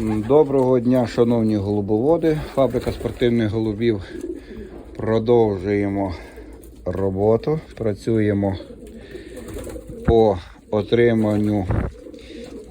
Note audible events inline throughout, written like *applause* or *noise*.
Доброго дня, шановні голубоводи. Фабрика спортивних голубів. Продовжуємо роботу. Працюємо по отриманню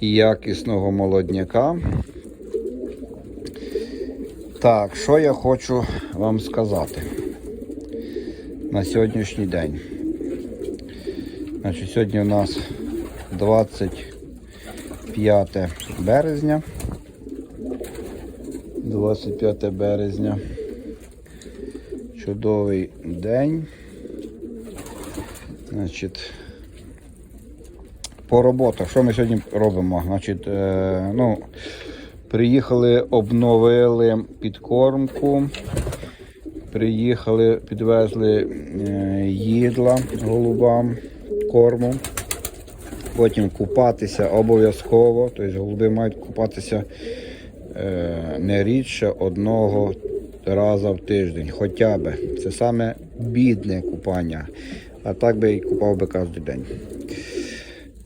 якісного молодняка. Так, що я хочу вам сказати на сьогоднішній день. Значить, сьогодні у нас 25 березня. 25 березня. Чудовий день. Значить, по роботах. Що ми сьогодні робимо? Значить, е, ну, приїхали, обновили підкормку. Приїхали, підвезли е, їдла голубам, корму. Потім купатися обов'язково. Тобто голуби мають купатися не рідше одного разу в тиждень. Хоча б. Це саме бідне купання. А так би купав би кожен день.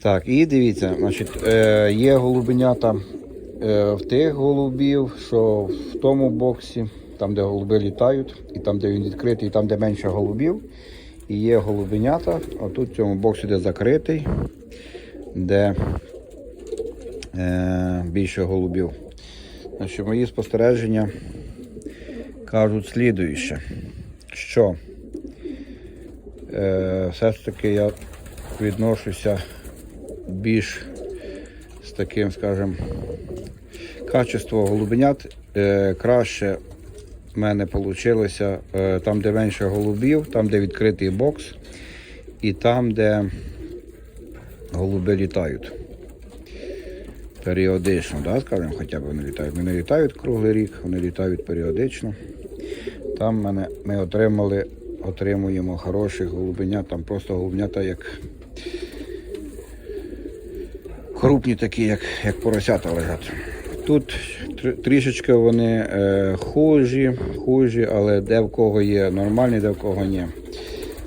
Так, і дивіться, значить, е, є голубенята е, в тих голубів, що в тому боксі, там, де голуби літають, і там, де він відкритий, і там, де менше голубів. І є голубенята, а тут в цьому боксі, де закритий, де е, більше голубів. Значить, мої спостереження кажуть слідуюче, що е, все ж таки я відношуся більш з таким, скажімо, качество голубенят е, краще в мене вийшло е, там, де менше голубів, там, де відкритий бокс, і там, де голуби літають. Періодично, да, скажімо, хоча б вони літають. Вони літають круглий рік, вони літають періодично. Там мене, ми отримали, отримуємо хороших голубенят, там просто голубенята як крупні такі, як, як поросята лежать. Тут трішечки вони е, хужі, хужі, але де в кого є нормальні, де в кого ні.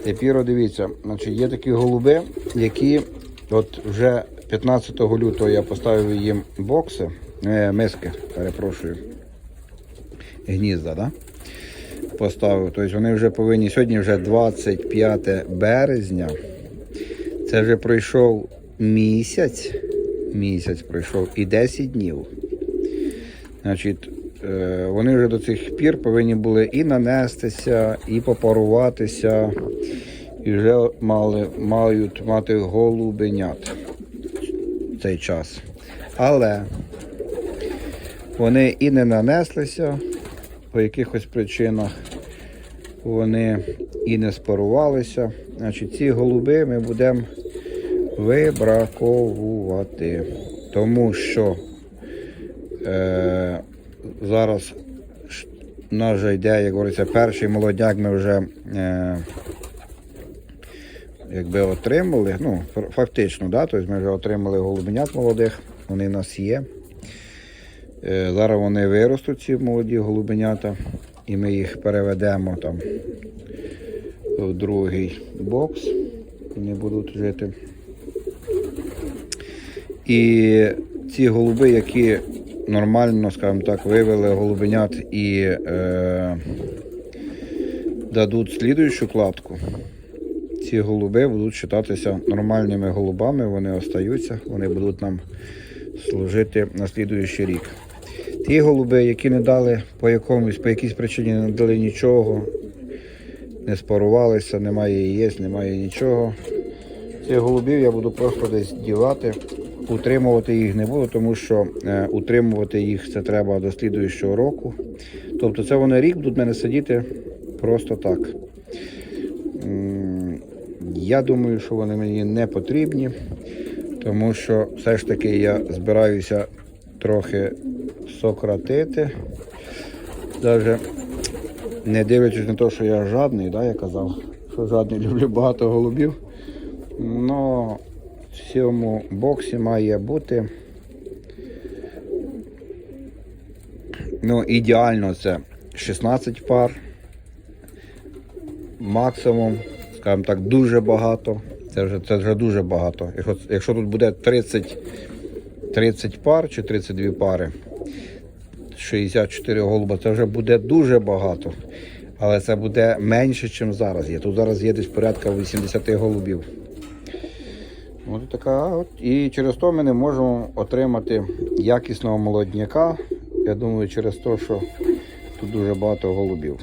Тепер дивіться, значить, є такі голуби, які от вже 15 лютого я поставив їм бокси, е, миски, перепрошую, гнізда, да? поставив. Тобто вони вже повинні, сьогодні вже 25 березня. Це вже пройшов місяць. Місяць пройшов і 10 днів. Значить, е, вони вже до цих пір повинні були і нанестися, і попаруватися, і вже мали, мають мати голубенят цей час. Але вони і не нанеслися по якихось причинах, вони і не спарувалися. Значить, ці голуби ми будемо вибраковувати, тому що е, зараз у нас вже йде, як говориться, перший молодняк ми вже е, якби отримали. Ну, фактично, да? тобто ми вже отримали голубенят молодих, вони в нас є. Е, зараз вони виростуть, ці молоді голубенята, і ми їх переведемо там в другий бокс. Вони будуть жити. І ці голуби, які нормально, скажімо так, вивели голубенят і е, дадуть слідуючу кладку, ці голуби будуть вважатися нормальними голубами, вони остаються, вони будуть нам служити на слідуючий рік. Ті голуби, які не дали по якомусь, по якійсь причині не дали нічого, не спарувалися, немає яєць, немає нічого. Цих голубів я буду просто десь дівати. Утримувати їх не буду, тому що е, утримувати їх це треба до слідуючого року. Тобто це вони рік будуть мене сидіти просто так. Я думаю, що вони мені не потрібні, тому що все ж таки я збираюся трохи сократити. Навіть не дивлячись на те, що я жадний, да, я казав, що жадний *laughs* люблю багато голубів. Но в цьому боксі має бути. Ну, ідеально це 16 пар. Максимум, скажімо так, дуже багато. Це вже, це вже дуже багато. Якщо, якщо тут буде 30, 30 пар чи 32 пари. 64 голуба, це вже буде дуже багато. Але це буде менше, ніж зараз є. Тут зараз є десь порядка 80 голубів. От така от. І через то ми не можемо отримати якісного молодняка. Я думаю, через те, що тут дуже багато голубів.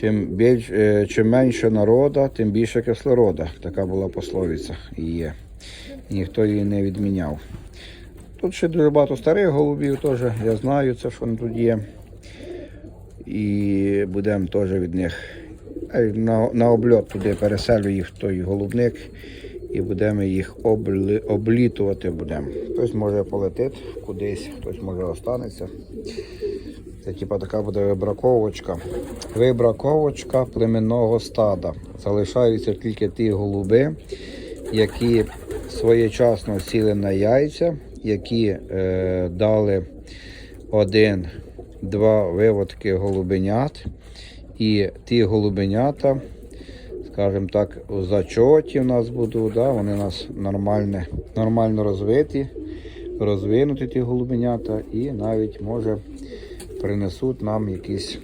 Чим, більш, е, чим менше народа, тим більше кислорода. Така була пословиця і є. Ніхто її не відміняв. Тут ще дуже багато старих голубів теж, я знаю це, що вони тут є. І будемо теж від них на, на обльот туди переселю їх той голубник і будемо їх облі, облітувати. Будемо. Хтось може полетить кудись, хтось може останеться. Це типа така буде вибраковочка. Вибраковочка племенного стада. Залишаються тільки ті голуби, які своєчасно сіли на яйця, які е, дали один-два виводки голубенят. І ті голубенята, скажімо так, у зачоті в нас будуть, да, вони у нас нормально, нормально розвиті, розвинуті ті голубенята і навіть може принесуть нам якісь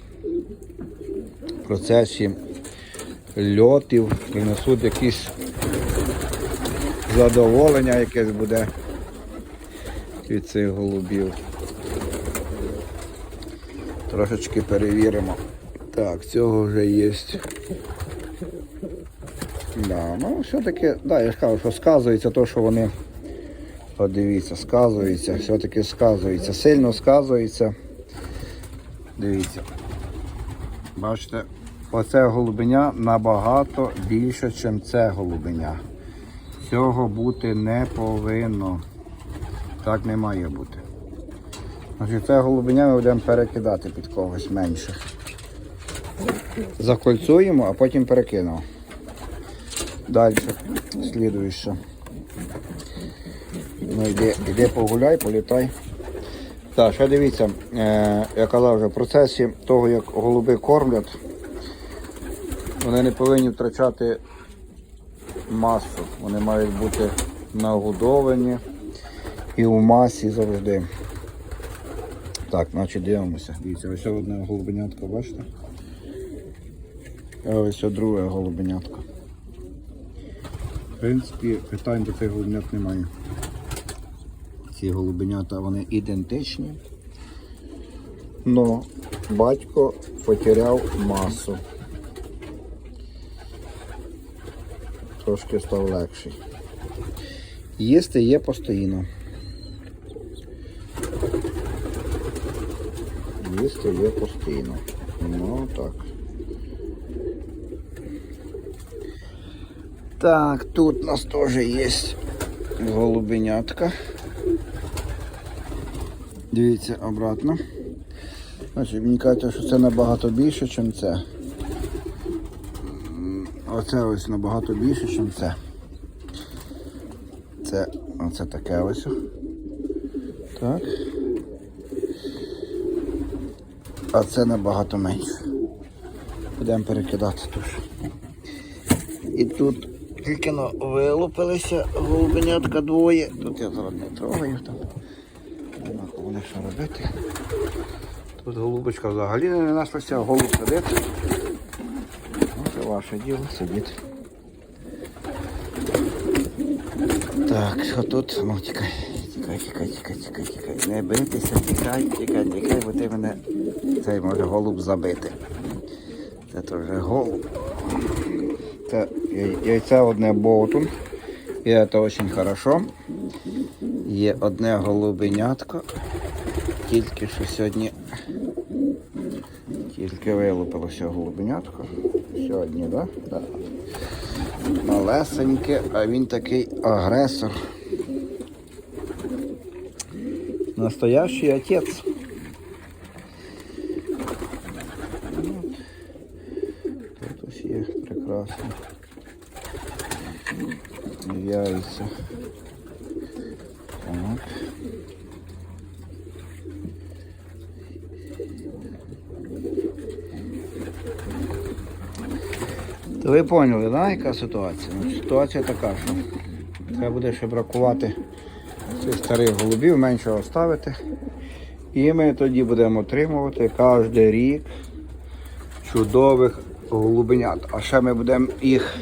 в процесі льотів, принесуть якісь задоволення якесь буде від цих голубів. Трошечки перевіримо. Так, цього вже є. Да, ну все-таки, да, я ж кажу, що сказується то, що вони. От дивіться, сказується, все-таки сказується. Сильно сказується. Дивіться. Бачите, оце голубеня набагато більше, ніж це голубеня. Цього бути не повинно. Так не має бути. Це голубеня ми будемо перекидати під когось менше. Закольцуємо, а потім перекинемо. Далі, слідуюче. Ну, йди, йди погуляй, політай. Так, ще дивіться, е, я казав вже в процесі того, як голуби кормлять, вони не повинні втрачати масу. Вони мають бути нагодовані і у масі завжди. Так, значить дивимося. Дивіться, ось одне голубенятко, бачите? А ось друге голубенятко. В принципі, питань до цих голубенят немає. Ці голубенята вони ідентичні. Но батько потеряв масу. Трошки став легший. Їсти є постійно. Їсти є постійно. Ну так. Так, тут у нас теж є голубенятка. Дивіться обратно. Значить, мені кажуть, що це набагато більше, ніж це. Оце ось набагато більше, ніж це. Це оце таке ось. Так. А це набагато менше. Будемо перекидати тут. І тут тільки вилупилися голубенятка двоє. Тут я зараз не трогаю там. Нема що робити. Тут голубочка взагалі не нашлася, голуб сидить. Ну, це ваше діло сидіти. Так, що тут? Ну тікай, тікай, тікай, тікай, тікай, тікай. Не битися, тікай, тікай, тікай, бо ти мене цей може голуб забити. Це то вже голуб. Це яй- яйце одне болтун. І це дуже хорошо. Є одне голубенятко. Тільки що сьогодні тільки вилупилося голубенятко. Сьогодні? Да? Да. Малесеньке, а він такий агресор. Настоящий отець. Тут ось є прекрасно. Яйця. Так. Ви поняли, да, яка ситуація? Ну, ситуація така, що Це буде ще бракувати цих старих голубів, менше оставити. І ми тоді будемо отримувати кожен рік чудових голубенят. А ще ми будемо їх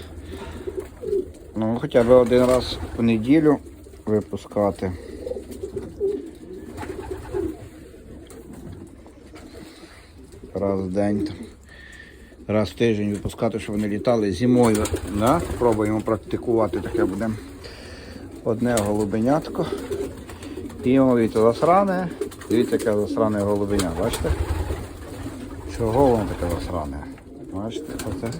ну, хоча б один раз в неділю випускати. Раз в день. Раз в тиждень випускати, щоб вони літали зимою. Да? Пробуємо практикувати таке будемо. Одне голубенятко. І дивіться, засране. Дивіться, яке засране голубеня, бачите? Чого воно таке засране? Бачите, оце.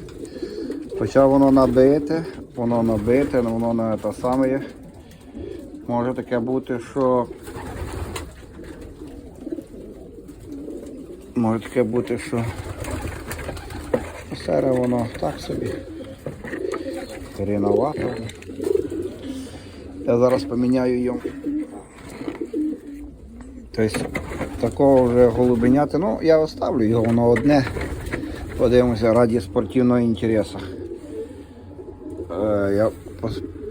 Хоча воно набите, воно набите, але воно не те саме є. Може таке бути, що. Може таке бути, що сере воно так собі. Ріновато. Я зараз поміняю його. Тобто такого вже голубеняти, ну я оставлю його, воно одне. Подивимося раді спортивного інтересу. Е, я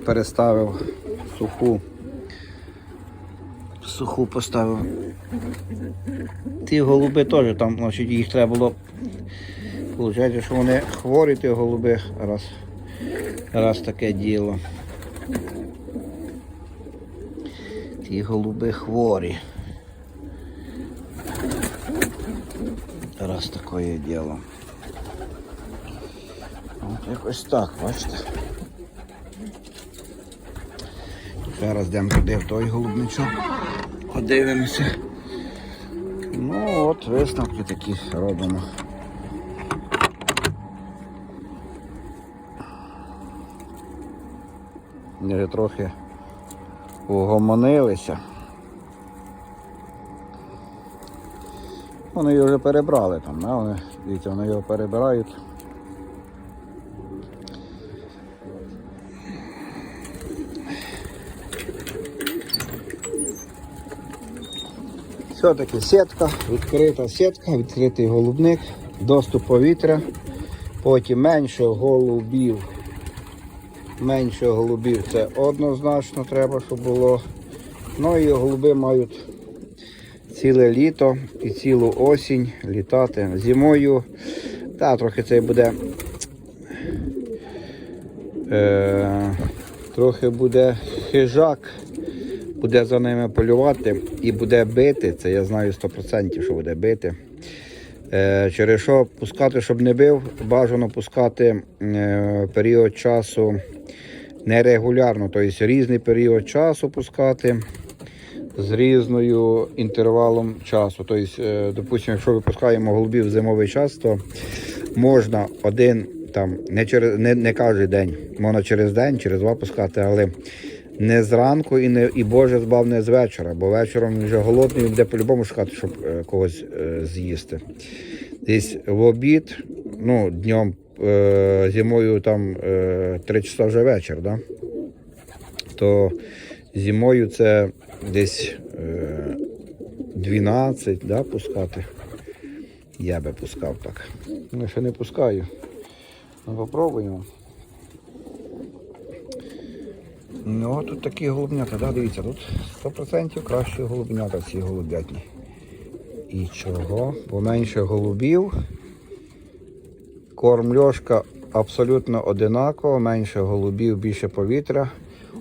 переставив суху. Суху поставив. Ті голуби теж там, значить, їх треба було. Получається, що вони хворі, ті голуби, раз, раз таке діло. Ті голуби хворі. Раз таке діло. От якось так, бачите. Зараз йдемо туди в той голубничок. Подивимося. Ну от висновки такі робимо. Трохи угомонилися. Вони його вже перебрали там, да? вони, дивіться, вони його перебирають. Все-таки сітка, відкрита сітка, відкритий голубник, доступ повітря, потім менше голубів. Менше голубів це однозначно треба, щоб було. Ну і голуби мають ціле літо і цілу осінь літати. Зимою, та трохи це буде. Е, трохи буде хижак, буде за ними полювати і буде бити. Це я знаю 100%, що буде бити. Е, через що пускати, щоб не бив, бажано пускати е, період часу нерегулярно, тобто різний період часу пускати з різною інтервалом часу. Тобто, допустимо, якщо випускаємо голубів в зимовий час, то можна один там не через не, не кожен день, можна через день, через два пускати, але не зранку і не і Боже збав не з вечора, бо вечором він вже голодний він буде по-любому шукати, щоб е, когось е, з'їсти. Десь в обід, ну, днем зимою там е, 3 часа вже вечір, да? то зимою це десь е, 12 да, пускати. Я би пускав так. Ну, ще не пускаю. Ну, попробуємо. Ну, тут такі голубнята, да, дивіться, тут 100% кращі голубнята ці голубятні. І чого? Бо менше голубів. Корм льошка абсолютно одинаково, менше голубів, більше повітря.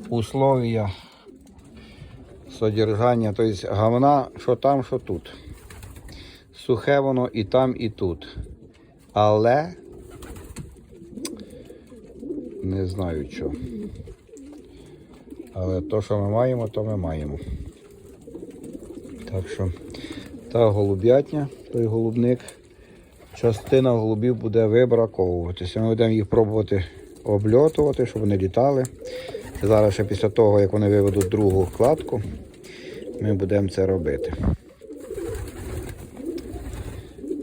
Условия содержання, тобто говна, що там, що тут. Сухе воно і там, і тут. Але не знаю що. Але то, що ми маємо, то ми маємо. Так що та голуб'ятня, той голубник, частина голубів буде вибраковуватися. Ми будемо їх пробувати обльотувати, щоб вони літали. Зараз ще після того, як вони виведуть другу кладку, ми будемо це робити.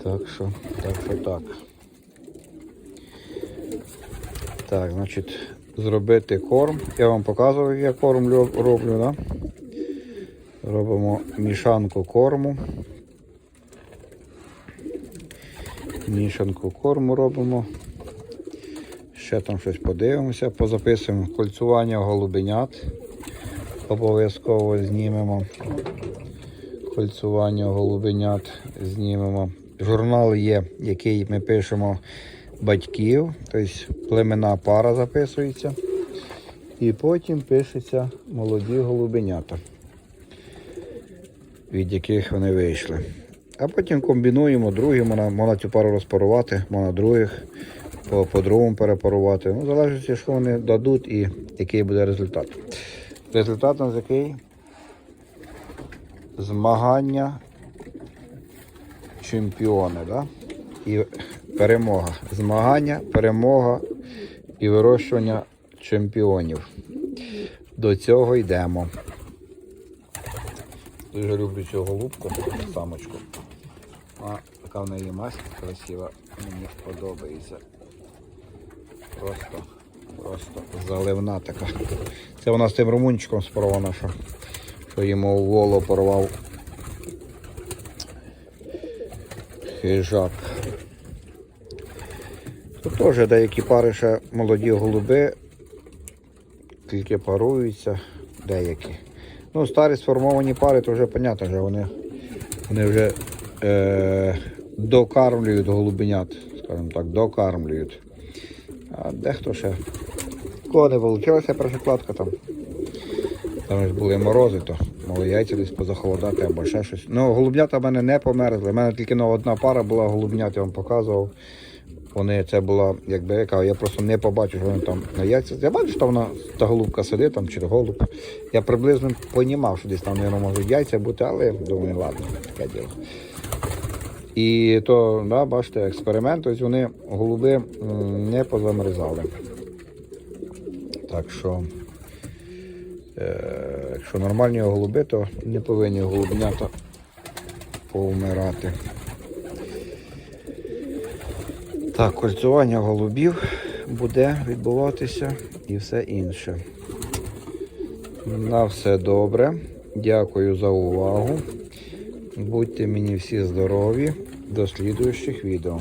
Так що, так що так. Так, значить, зробити корм. Я вам показував, як я корм роблю, да? Робимо мішанку корму. Мішанку корму робимо. Ще там щось подивимося, позаписуємо кольцювання голубенят. Обов'язково знімемо. Кольцювання голубенят знімемо. Журнал є, який ми пишемо батьків, тобто племена пара записується. І потім пишеться молоді голубенята, від яких вони вийшли. А потім комбінуємо другі, можна, можна цю пару розпарувати, можна других по, по-другому перепарувати. Ну, залежить, що вони дадуть і який буде результат. Результат у який? Змагання чемпіони, да? І перемога. Змагання, перемога і вирощування чемпіонів. До цього йдемо. Дуже люблю цю голубку, самочку. А така в неї масть красива, мені подобається. Просто, просто заливна така. Це вона з тим румунчиком спорована, що, що йому воло порвав хижак. Тут теж деякі пари ще молоді голуби, тільки паруються, деякі. Ну, старі сформовані пари, то вже понятно, що вони, вони вже е, докармлюють голубенят, скажімо так, докармлюють. А дехто ще. Кого не вийшла перша кладка там. Там ж були морози, то мали яйця десь позахолодати або ще щось. Ну, голубнята в мене не померзли. У мене тільки одна пара була голубнят, я вам показував. Вони це була, якби яка, я просто не побачив, що вони там на яйця. Я бачу, що вона та голубка сидить там чи голуб. Я приблизно понімав, що десь там, мабуть, можуть яйця бути, але думаю, ладно, таке діло. І то, да, бачите, експеримент, тобто вони голуби не позамерзали. Так що, е, якщо нормальні голуби, то не повинні голубнята повмирати. Так, кольцювання голубів буде відбуватися і все інше. На все добре. Дякую за увагу. Будьте мені всі здорові. До слідуючих відео.